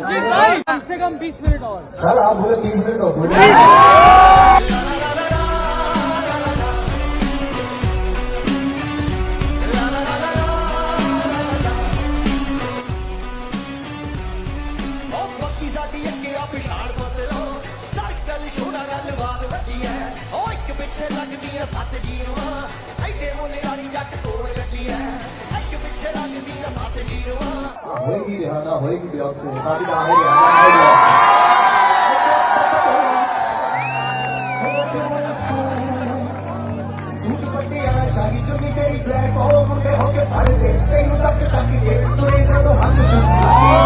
भाई कम से कम 20 मिनट और सर आप बोले तीस मिनट हो गए ਉਹ ਬੱਕੀ ਹੋਏਗੀ ਰਿਹਾਨਾ ਹੋਏਗੀ ਬਿਆਸੇ ਸਾਡੀ ਤਾਂ ਹੈ ਰਿਹਾਨਾ ਹੈ ਬਿਆਸੇ ਸਾਰੀ ਚੁੰਨੀ ਤੇਰੀ ਬਲੈਕ ਹੋ ਮੁੰਡੇ ਹੋ ਕੇ ਭਰਦੇ ਤੈਨੂੰ ਤੱਕ ਤੱਕ ਕੇ ਤੁਰੇ ਜਦੋਂ ਹੱਥ ਤੱਕ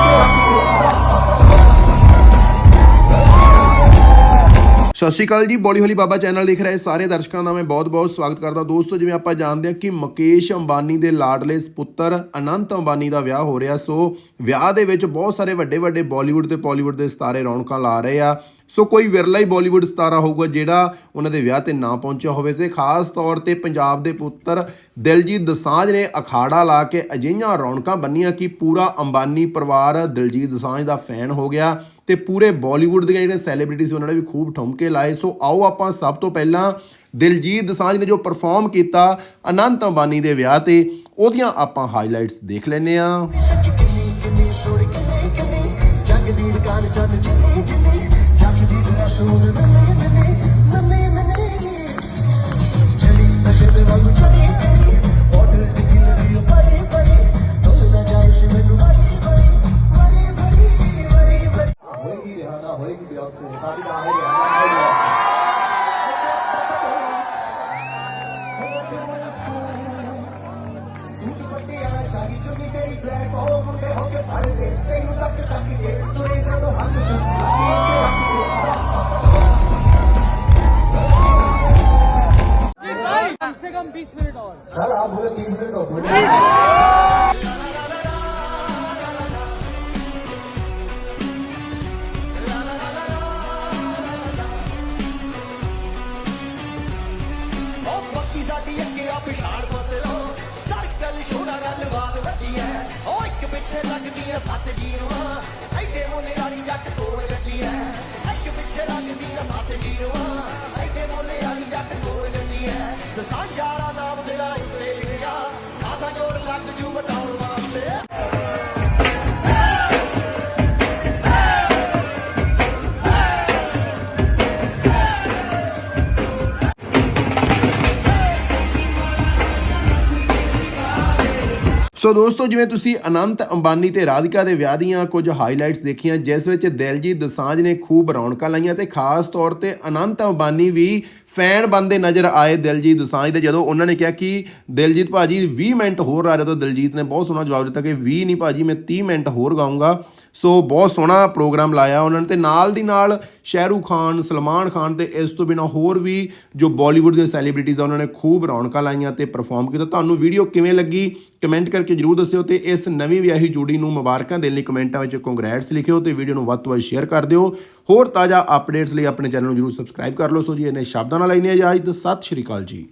ਸਤਿ ਸ਼੍ਰੀ ਅਕਾਲ ਜੀ, ਬੋਲੀ ਹੋਲੀ ਬਾਬਾ ਚੈਨਲ ਦੇਖ ਰਹੇ ਸਾਰੇ ਦਰਸ਼ਕਾਂ ਦਾ ਮੈਂ ਬਹੁਤ-ਬਹੁਤ ਸਵਾਗਤ ਕਰਦਾ। ਦੋਸਤੋ, ਜਿਵੇਂ ਆਪਾਂ ਜਾਣਦੇ ਹਾਂ ਕਿ ਮੁਕੇਸ਼ ਅੰਬਾਨੀ ਦੇ ਲਾਡਲੇ ਸੁਪੁੱਤਰ ਅਨੰਤ ਅੰਬਾਨੀ ਦਾ ਵਿਆਹ ਹੋ ਰਿਹਾ। ਸੋ, ਵਿਆਹ ਦੇ ਵਿੱਚ ਬਹੁਤ ਸਾਰੇ ਵੱਡੇ-ਵੱਡੇ ਬਾਲੀਵੁੱਡ ਤੇ ਪਾਲੀਵੁੱਡ ਦੇ ਸਿਤਾਰੇ ਰੌਣਕਾਂ ਲਾ ਰਹੇ ਆ। ਸੋ ਕੋਈ ਵਿਰਲਾ ਹੀ ਬਾਲੀਵੁੱਡ ਸਿਤਾਰਾ ਹੋਊਗਾ ਜਿਹੜਾ ਉਹਨਾਂ ਦੇ ਵਿਆਹ ਤੇ ਨਾ ਪਹੁੰਚਿਆ ਹੋਵੇ। ਤੇ ਖਾਸ ਤੌਰ ਤੇ ਪੰਜਾਬ ਦੇ ਪੁੱਤਰ ਦਿਲਜੀਤ ਦਸਾਂਝ ਨੇ ਅਖਾੜਾ ਲਾ ਕੇ ਅਜਿਹੀਆਂ ਰੌਣਕਾਂ ਬੰਨੀਆਂ ਕਿ ਪੂਰਾ ਅੰਬਾਨੀ ਪਰਿਵਾਰ ਦਿਲਜੀਤ ਦਸਾਂਝ ਦਾ ਫੈਨ ਹੋ ਗਿਆ ਤੇ ਪੂਰੇ ਬਾਲੀਵੁੱਡ ਦੀਆਂ ਜਿਹੜੀਆਂ ਸੈਲੀਬ੍ਰਿਟੀ ਸੀ ਉਹਨਾਂ ਨੇ ਵੀ ਖੂਬ ਠੁਮਕੇ ਲਾਏ। ਸੋ ਆਓ ਆਪਾਂ ਸਭ ਤੋਂ ਪਹਿਲਾਂ ਦਿਲਜੀਤ ਦਸਾਂਝ ਨੇ ਜੋ ਪਰਫਾਰਮ ਕੀਤਾ ਅਨੰਤ ਅੰਬਾਨੀ ਦੇ ਵਿਆਹ ਤੇ, ਉਹਦੀਆਂ ਆਪਾਂ ਹਾਈਲਾਈਟਸ ਦੇਖ ਲੈਨੇ ਆ ਸੱਚ ਦੀ ਦੁਕਾਨ ਚੱਲ ਜਿੰਨੀ ਜਿੰਨੀ ਹੋਏਗੀ ਰਿਹਾਨਾ ਹੋਏਗੀ ਬਿਯੋਂਸੇ ਸਾਡੀ ਦਾ ਹੈ ਰਿਹਾਨਾ ਸੂਟ ਪੱਟਿਆ ਸ਼ਾਹੀ ਚੁੰਨੀ ਤੇਰੀ ਬਲੈਕ ਹੋ ਮੁੰਡੇ ਹੋ ਕੇ ਭਰ ਦੇ ਤੈਨੂੰ ਤੱਕ ਤੱਕ ਕੇ ਤੁਰੇ ਜਦੋਂ ਹੱਥ ਤੂੰ भाई कम से कम 20 मिनट और सर आप बोले तीस मिनट हो गए ਸਾਡੀ ਅੱਗੇ ਆ ਪਿਛਾੜ ਬਦਲੋ। ਸਰਕਲ ਛੋੜਾ ਨਾਲ ਵਾਲ ਵੱਡੀ ਐ। ਉਹ ਇੱਕ ਪਿੱਛੇ ਲੱਗਦੀਆਂ ਸੱਤ ਜੀਰਵਾ ਐਡੇ ਮੋਲੇ ਵਾਲੀ ਜੱਟ ਕੋਲ ਗੱਡੀ ਐ। ਇੱਕ ਪਿੱਛੇ ਲੱਗਦੀਆਂ ਸੱਤ ਜੀਰਵਾ ਐਡੇ ਮੋਲੇ ਵਾਲੀ ਜੱਟ ਕੋਲ ਗੱਡੀ ਐ। ਦਸਾਂਝਾਰਾ ਨਾਮ ਤੇਰਾ ਉੱਤੇ ਲਿਖਿਆ। ਖਾਸਾ ਜੋਰ ਲੱਗ ਜੂ ਵਟਾਉਣ ਸੋ ਦੋਸਤੋ, ਜਿਵੇਂ ਤੁਸੀਂ ਅਨੰਤ ਅੰਬਾਨੀ ਤੇ ਰਾਧਿਕਾ ਦੇ ਵਿਆਹ ਦੀਆਂ ਕੁਝ ਹਾਈਲਾਈਟਸ ਦੇਖੀਆਂ, ਜਿਸ ਵਿੱਚ ਦਿਲਜੀਤ ਦਸਾਂਝ ਨੇ ਖੂਬ ਰੌਣਕਾਂ ਲਾਈਆਂ ਤੇ ਖਾਸ ਤੌਰ ਤੇ ਅਨੰਤ ਅੰਬਾਨੀ ਵੀ ਫੈਨ ਬੰਦੇ ਨਜ਼ਰ ਆਏ ਦਿਲਜੀਤ ਦਸਾਂਝ ਦੇ, ਜਦੋਂ ਉਹਨਾਂ ਨੇ ਕਿਹਾ ਕਿ ਦਿਲਜੀਤ ਭਾਜੀ 20 ਮਿੰਟ ਹੋਰ ਆ ਰਿਹਾ, ਤਾਂ ਦਿਲਜੀਤ ਨੇ ਬਹੁਤ ਸੋਹਣਾ ਜਵਾਬ ਦਿੱਤਾ ਕਿ 20 ਨਹੀਂ ਭਾਜੀ, ਮੈਂ 30 ਮਿੰਟ ਹੋਰ ਗਾਉਂਗਾ ਸੋ ਬਹੁਤ ਸੋਹਣਾ ਪ੍ਰੋਗਰਾਮ ਲਾਇਆ ਉਹਨਾਂ ਨੇ ਤੇ ਨਾਲ ਦੀ ਨਾਲ ਸ਼ਾਹਰੂਖ ਖਾਨ, ਸਲਮਾਨ ਖਾਨ ਤੇ ਇਸ ਤੋਂ ਬਿਨਾ ਹੋਰ ਵੀ ਜੋ ਬਾਲੀਵੁੱਡ ਦੇ ਸੈਲੀਬ੍ਰਿਟੀਜ਼ ਆ, ਉਹਨਾਂ ਨੇ ਖੂਬ ਰੌਣਕਾਂ ਲਾਈਆਂ ਤੇ ਪਰਫਾਰਮ ਕੀਤਾ। ਤੁਹਾਨੂੰ ਵੀਡੀਓ ਕਿਵੇਂ ਲੱਗੀ? ਕਮੈਂਟ ਕਰਕੇ ਜਰੂਰ ਦੱਸਿਓ ਤੇ ਇਸ ਨਵੀਂ ਵਿਆਹੀ ਜੋੜੀ ਨੂੰ ਮੁਬਾਰਕਾਂ ਦੇਣ ਲਈ ਕਮੈਂਟਾਂ ਵਿੱਚ ਕੰਗ੍ਰੈਟਸ ਲਿਖਿਓ ਤੇ ਵੀਡੀਓ ਨੂੰ ਵੱਧ ਤੋਂ ਵੱਧ ਸ਼ੇਅਰ ਕਰ ਦਿਓ। ਹੋਰ ਤਾਜ਼ਾ ਅਪਡੇਟਸ ਲਈ ਆਪਣੇ ਚੈਨਲ ਨੂੰ ਜਰੂਰ ਸਬਸਕ੍ਰਾਈਬ ਕਰ ਲਓ। ਸੋ ਜੀ, ਇਹਨੇ ਸ਼ਬਦਾਂ ਨਾਲ ਲੈਣੀ ਇਜਾਜ਼ਤ ਸਤਿ ਸ਼੍ਰੀ ਅਕਾਲ ਜੀ।